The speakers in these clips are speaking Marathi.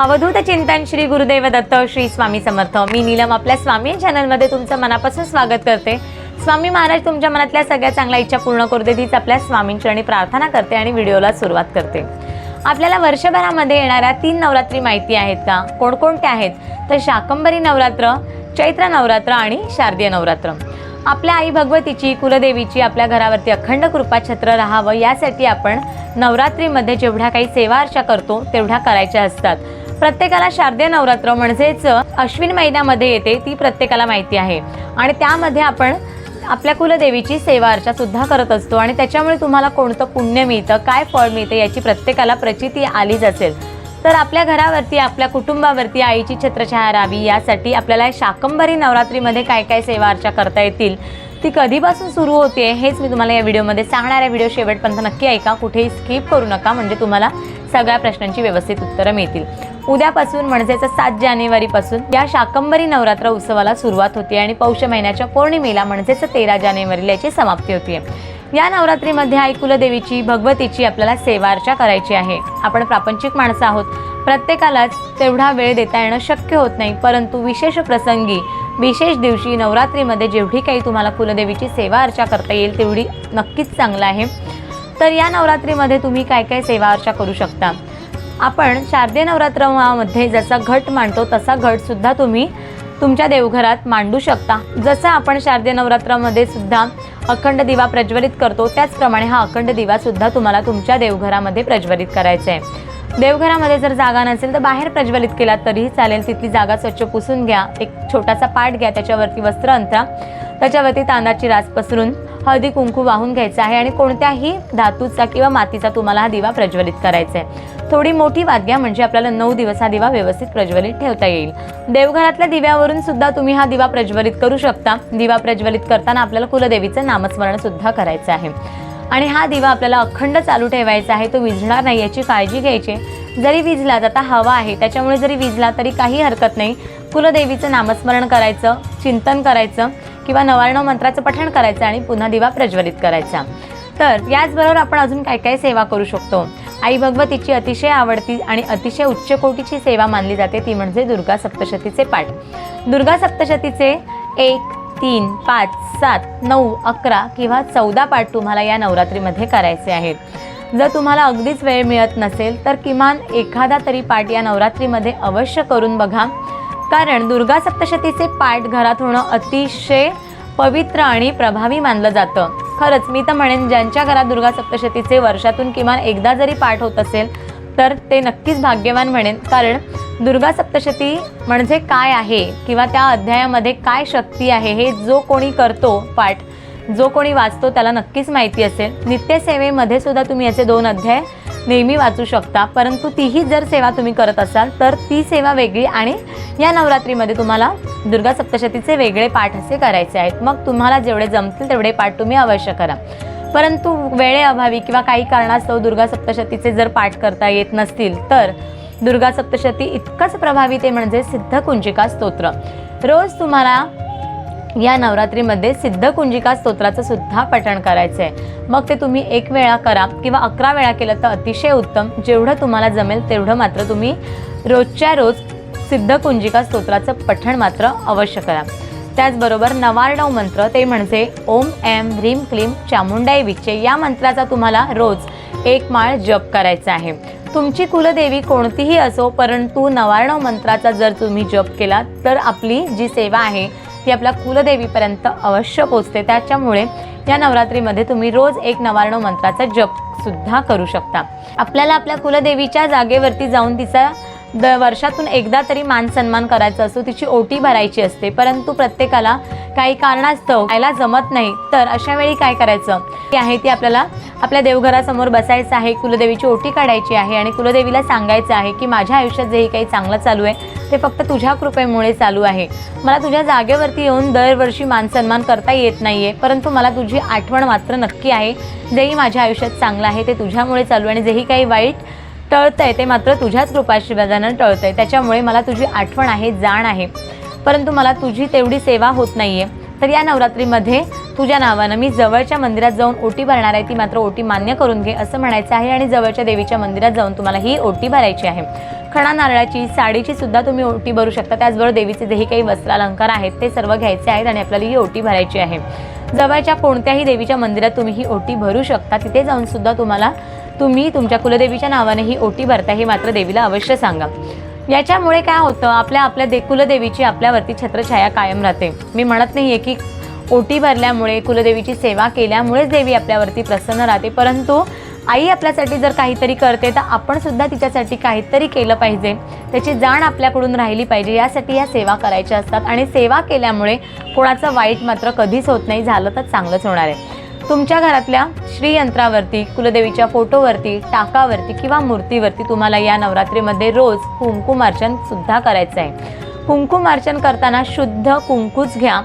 अवधूत चिंतन श्री गुरुदेव दत्त श्री स्वामी समर्थ. मी नीलम आपल्या स्वामी चॅनलमध्ये तुमचं मनापासून स्वागत करते. स्वामी महाराज तुमच्या मनातल्या सगळ्या चांगल्या इच्छा पूर्ण करू दे तीच आपल्या स्वामींचरणी प्रार्थना करते आणि व्हिडिओला सुरुवात करते. आपल्याला वर्षभरामध्ये येणाऱ्या तीन नवरात्री माहिती आहेत का? कोणकोणत्या आहेत? तर शाकंबरी नवरात्र चैत्र नवरात्र आणि शारदीय नवरात्र. आपल्या आई भगवतीची कुलदेवीची आपल्या घरावरती अखंड कृपा छत्र राहावं यासाठी आपण नवरात्रीमध्ये जेवढ्या काही सेवा अर्चा करतो तेवढ्या करायच्या असतात. प्रत्येकाला शारदीय नवरात्र म्हणजेच अश्विन महिन्यामध्ये येते ती प्रत्येकाला माहिती आहे. आणि त्यामध्ये आपण आपल्या कुलदेवीची सेवा अर्चा सुद्धा करत असतो आणि त्याच्यामुळे तुम्हाला कोणतं पुण्य मिळतं काय फळ मिळतं याची प्रत्येकाला प्रचिती आलीच असेल. तर आपल्या घरावरती आपल्या कुटुंबावरती आईची छत्रछाया राहावी यासाठी आपल्याला शाकंभरी नवरात्रीमध्ये काय काय सेवा अर्चा करता येतील ती कधीपासून सुरू होते हेच मी तुम्हाला या व्हिडिओमध्ये सांगणार आहे. व्हिडिओ शेवटपर्यंत नक्की ऐका कुठेही स्किप करू नका म्हणजे तुम्हाला सगळ्या प्रश्नांची व्यवस्थित उत्तरं मिळतील. उद्यापासून म्हणजेच सात जानेवारीपासून या शाकंभरी नवरात्र उत्सवाला सुरुवात होते आणि पौष महिन्याच्या पौर्णिमेला म्हणजेच तेरा जानेवारीला याची समाप्ती होती. या नवरात्रीमध्ये आई कुलदेवीची भगवतीची आपल्याला सेवा अर्चा करायची आहे. आपण प्रापंचिक माणसं आहोत. प्रत्येकालाच तेवढा वेळ देता येणं शक्य होत नाही परंतु विशेष प्रसंगी विशेष दिवशी नवरात्रीमध्ये जेवढी काही तुम्हाला कुलदेवीची सेवा अर्चा करता येईल तेवढी नक्कीच चांगलं आहे. तर या नवरात्रीमध्ये तुम्ही काय काय सेवा अर्चा करू शकता? आपण शारदीय नवरात्रामध्ये जसा घट मांडतो तसा घटसुद्धा तुम्ही तुमच्या देवघरात मांडू शकता. जसं आपण शारदीय नवरात्रामध्ये सुद्धा अखंड दिवा प्रज्वलित करतो त्याचप्रमाणे हा अखंड दिवा सुद्धा तुम्हाला तुमच्या देवघरामध्ये प्रज्वलित करायचा आहे देवघरामध्ये जर जागा नसेल तर बाहेर प्रज्वलित केला तरीही चालेल. तिथली जागा स्वच्छ पुसून घ्या एक छोटासा पाट घ्या त्याच्यावरती वस्त्र अंतरा त्याच्यावरती तांदळाची रास पसरून हळदी कुंकू वाहून घ्यायचा आहे आणि कोणत्याही धातूचा किंवा मातीचा तुम्हाला हा दिवा प्रज्वलित करायचा आहे थोडी मोठी वाद्या म्हणजे आपल्याला नऊ दिवस हा दिवा व्यवस्थित प्रज्वलित ठेवता येईल. देवघरातल्या दिव्यावरून सुद्धा तुम्ही हा दिवा प्रज्वलित करू शकता. दिवा प्रज्वलित करताना आपल्याला कुलदेवीचं नामस्मरण सुद्धा करायचं आहे. आणि हा दिवा आपल्याला अखंड चालू ठेवायचा आहे तो विझणार नाही याची काळजी घ्यायची. जरी विझला आता हवा आहे त्याच्यामुळे जरी विझला तरी काही हरकत नाही. कुलदेवीचं नामस्मरण करायचं चिंतन करायचं किंवा नवारणव मंत्राचं पठण करायचं आणि पुन्हा दिवा प्रज्वलित करायचा. तर याचबरोबर आपण अजून काय काय सेवा करू शकतो? आई भगवतीची अतिशय आवडती आणि अतिशय उच्च कोटीची सेवा मानली जाते ती म्हणजे दुर्गा सप्तशतीचे पाठ. दुर्गा सप्तशतीचे एक तीन पाच सात नऊ अकरा किंवा चौदा पाठ तुम्हाला या नवरात्रीमध्ये करायचे आहेत. जर तुम्हाला अगदीच वेळ मिळत नसेल तर किमान एखादा तरी पाठ या नवरात्रीमध्ये अवश्य करून बघा. कारण दुर्गा सप्तशतीचे पाठ घरात होणं अतिशय पवित्र आणि प्रभावी मानलं जातं. खरंच मी तर म्हणेन ज्यांच्या घरात दुर्गा सप्तशतीचे वर्षातून किमान एकदा जरी पाठ होत असेल तर ते नक्कीच भाग्यवान म्हणेन. कारण दुर्गा सप्तशती म्हणजे काय आहे किंवा त्या अध्यायामध्ये काय शक्ती आहे हे जो कोणी करतो पाठ जो कोणी वाचतो त्याला नक्कीच माहिती असेल. नित्यसेवेमध्ये सुद्धा तुम्ही याचे दोन अध्याय नेहमी वाचू शकता. परंतु तीही जर सेवा तुम्ही करत असाल तर ती सेवा वेगळी आणि या नवरात्रीमध्ये तुम्हाला दुर्गा सप्तशतीचे वेगळे पाठ असे करायचे आहेत. मग तुम्हाला जेवढे जमतील तेवढे पाठ तुम्ही अवश्य करा. परंतु वेळेअभावी किंवा काही कारणास्तव दुर्गा सप्तशतीचे जर पाठ करता येत नसतील तर दुर्गा सप्तशती इतकंच प्रभावी ते म्हणजे सिद्धकुंजिका स्तोत्र. रोज तुम्हाला या नवरात्रीमध्ये सिद्धकुंजिका स्तोत्राचं सुद्धा पठण करायचं आहे मग ते तुम्ही एक वेळा करा किंवा अकरा वेळा केलं तर अतिशय उत्तम. जेवढं तुम्हाला जमेल तेवढं मात्र तुम्ही रोजच्या रोज सिद्धकुंजिका स्तोत्राचं पठण मात्र अवश्य करा. त्याचबरोबर नवार्णव मंत्र ते म्हणजे ओम एम ह्रीम क्लीम चामुंडाई विच्चे या मंत्राचा तुम्हाला रोज एक माळ जप करायचा आहे. तुमची कुलदेवी कोणतीही असो परंतु नवार्णव मंत्राचा जर तुम्ही जप केला तर आपली जी सेवा आहे ती आपल्या कुलदेवीपर्यंत अवश्य पोचते. त्याच्यामुळे या नवरात्रीमध्ये तुम्ही रोज एक नवार्णव मंत्राचा जप सुद्धा करू शकता. आपल्याला आपल्या कुलदेवीच्या जागेवरती जाऊन तिचा द वर्षातून एकदा तरी मान सन्मान करायचा असतो तिची ओटी भरायची असते परंतु प्रत्येकाला काही कारणास्तव खायला जमत नाही तर अशा वेळी काय करायचं? ती आहे ती आपल्याला आपल्या देवघरासमोर बसायचं आहे कुलदेवीची ओटी काढायची आहे आणि कुलदेवीला सांगायचं आहे की माझ्या आयुष्यात जेही काही चांगलं चालू आहे ते फक्त तुझ्या कृपेमुळे चालू आहे. मला तुझ्या जागेवरती येऊन दरवर्षी मान सन्मान करता येत नाही आहे परंतु मला तुझी आठवण मात्र नक्की आहे. जेही माझ्या आयुष्यात चांगलं आहे ते तुझ्यामुळे चालू आहे आणि जेही काही वाईट टळतंय ते मात्र तुझ्याच कृपाशीर्वादानं आहे त्याच्यामुळे मला तुझी आठवण आहे जाण आहे. परंतु मला तुझी तेवढी सेवा होत नाही आहे तर या नवरात्रीमध्ये तुझ्या नावानं मी जवळच्या मंदिरात जाऊन ओटी भरणार आहे. ती मात्र ओटी मान्य करून घे असं म्हणायचं आहे आणि जवळच्या देवीच्या मंदिरात जाऊन तुम्हाला ही ओटी भरायची आहे. खणा नारळाची साडीची सुद्धा तुम्ही ओटी भरू शकता. त्याचबरोबर देवीचे जेही काही वस्त्र अलंकार आहेत ते सर्व घ्यायचे आहेत आणि आपल्याला ही ओटी भरायची आहे. जवळच्या कोणत्याही देवीच्या मंदिरात तुम्ही ही ओटी भरू शकता. तिथे जाऊन सुद्धा तुम्हाला तुम्ही तुमच्या कुलदेवीच्या नावाने ही ओटी भरता हे मात्र देवीला अवश्य सांगा. याच्यामुळे काय होतं आपल्या आपल्या दे कुलदेवीची आपल्यावरती छत्रछाया कायम राहते. मी म्हणत नाही आहे की ओटी भरल्यामुळे कुलदेवीची सेवा केल्यामुळेच देवी आपल्यावरती प्रसन्न राहते परंतु आई आपल्यासाठी जर काहीतरी करते तर आपण सुद्धा तिच्यासाठी काहीतरी केलं पाहिजे. त्याची जाण आपल्याकडून राहिली पाहिजे. यासाठी ह्या सेवा करायच्या असतात आणि सेवा केल्यामुळे कोणाचं वाईट मात्र कधीच होत नाही झालं तर चांगलंच होणार आहे. तुमच्या घरातल्या श्रीयंत्रावरती कुलदेवीच्या फोटोवरती टाकावरती किंवा मूर्तीवरती तुम्हाला या नवरात्रीमध्ये रोज कुंकुमार्चन सुद्धा करायचं आहे कुंकुमार्चन करताना शुद्ध कुंकूच घ्या.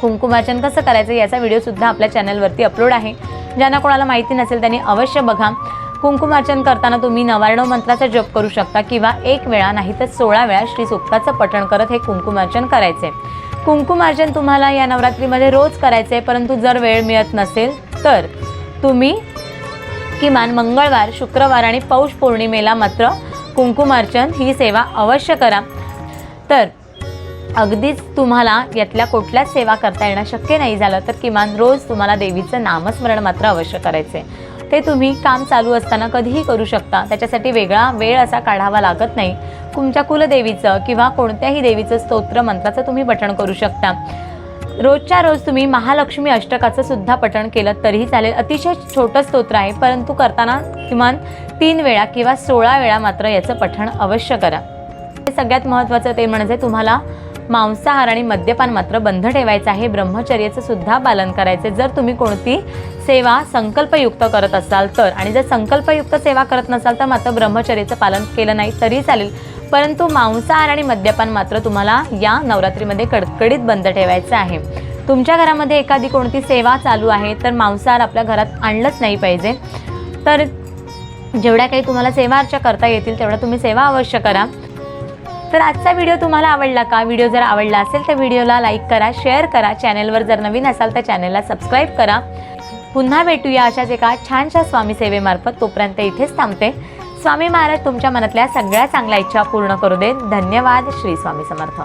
कुंकुमार्चन कसं करायचं याचा व्हिडिओसुद्धा आपल्या चॅनलवरती अपलोड आहे. ज्यांना कोणाला माहिती नसेल त्यांनी अवश्य बघा. कुंकुमार्चन करताना तुम्ही नवारणव मंत्राचा जप करू शकता किंवा एक वेळा नाही तर सोळा वेळा श्री सुक्ताचं पठण करत हे कुंकुमार्चन करायचं कुंकुमार्जन तुम्हाला या नवरात्रीमध्ये रोज करायचं आहे परंतु जर वेळ मिळत नसेल तर तुम्ही किमान मंगळवार शुक्रवार आणि पौष पौर्णिमेला मात्र कुंकुमार्चन ही सेवा अवश्य करा. तर अगदीच तुम्हाला यातल्या कुठल्याच सेवा करता येणं शक्य नाही झालं तर किमान रोज तुम्हाला देवीचं नामस्मरण मात्र अवश्य करायचं आहे ते तुम्ही काम चालू असताना कधीही करू शकता. त्याच्यासाठी वेगळा वेळ असा काढावा लागत नाही. तुमच्या कुलदेवीचं किंवा कोणत्याही देवीचं स्तोत्र मंत्राचं तुम्ही पठण करू शकता. रोजच्या रोज तुम्ही महालक्ष्मी अष्टकाचं सुद्धा पठण केलं तरीही चालेल. अतिशय छोटं स्तोत्र आहे परंतु करताना किमान तीन वेळा किंवा सोळा वेळा मात्र याचं पठण अवश्य करा. सगळ्यात महत्त्वाचं ते म्हणजे तुम्हाला मांसाहार आणि मद्यपान मात्र बंद ठेवायचं आहे. ब्रह्मचर्याचं सुद्धा पालन करायचं. जर तुम्ही कोणती सेवा संकल्पयुक्त करत असाल तर आणि जर संकल्पयुक्त सेवा करत नसाल तर मात्र ब्रह्मचर्याचं पालन केलं नाही तरी चालेल. परंतु मांसाहार आणि मद्यपान मात्र तुम्हाला या नवरात्रीमध्ये कडकडीत बंद ठेवायचं आहे. तुमच्या घरामध्ये एखादी कोणती सेवा चालू आहे तर मांसाहार आपल्या घरात आणलंच नाही पाहिजे. तर जेवढ्या काही तुम्हाला सेवा अर्चा करता येतील तेवढ्या तुम्ही सेवा अवश्य करा. तर आजचा व्हिडिओ तुम्हाला आवडला का? व्हिडिओ जर आवडला असेल तर व्हिडिओला लाईक करा शेअर करा. चॅनलवर जर नवीन असाल तर चॅनलला सबस्क्राईब करा. पुन्हा भेटूया अशाच एका छानशा स्वामी सेवेमार्फत तोपर्यंत इथेच थांबते. स्वामी महाराज तुमच्या मनातल्या सगळ्या चांगल्या इच्छा पूर्ण करू देत. धन्यवाद. श्री स्वामी समर्थ.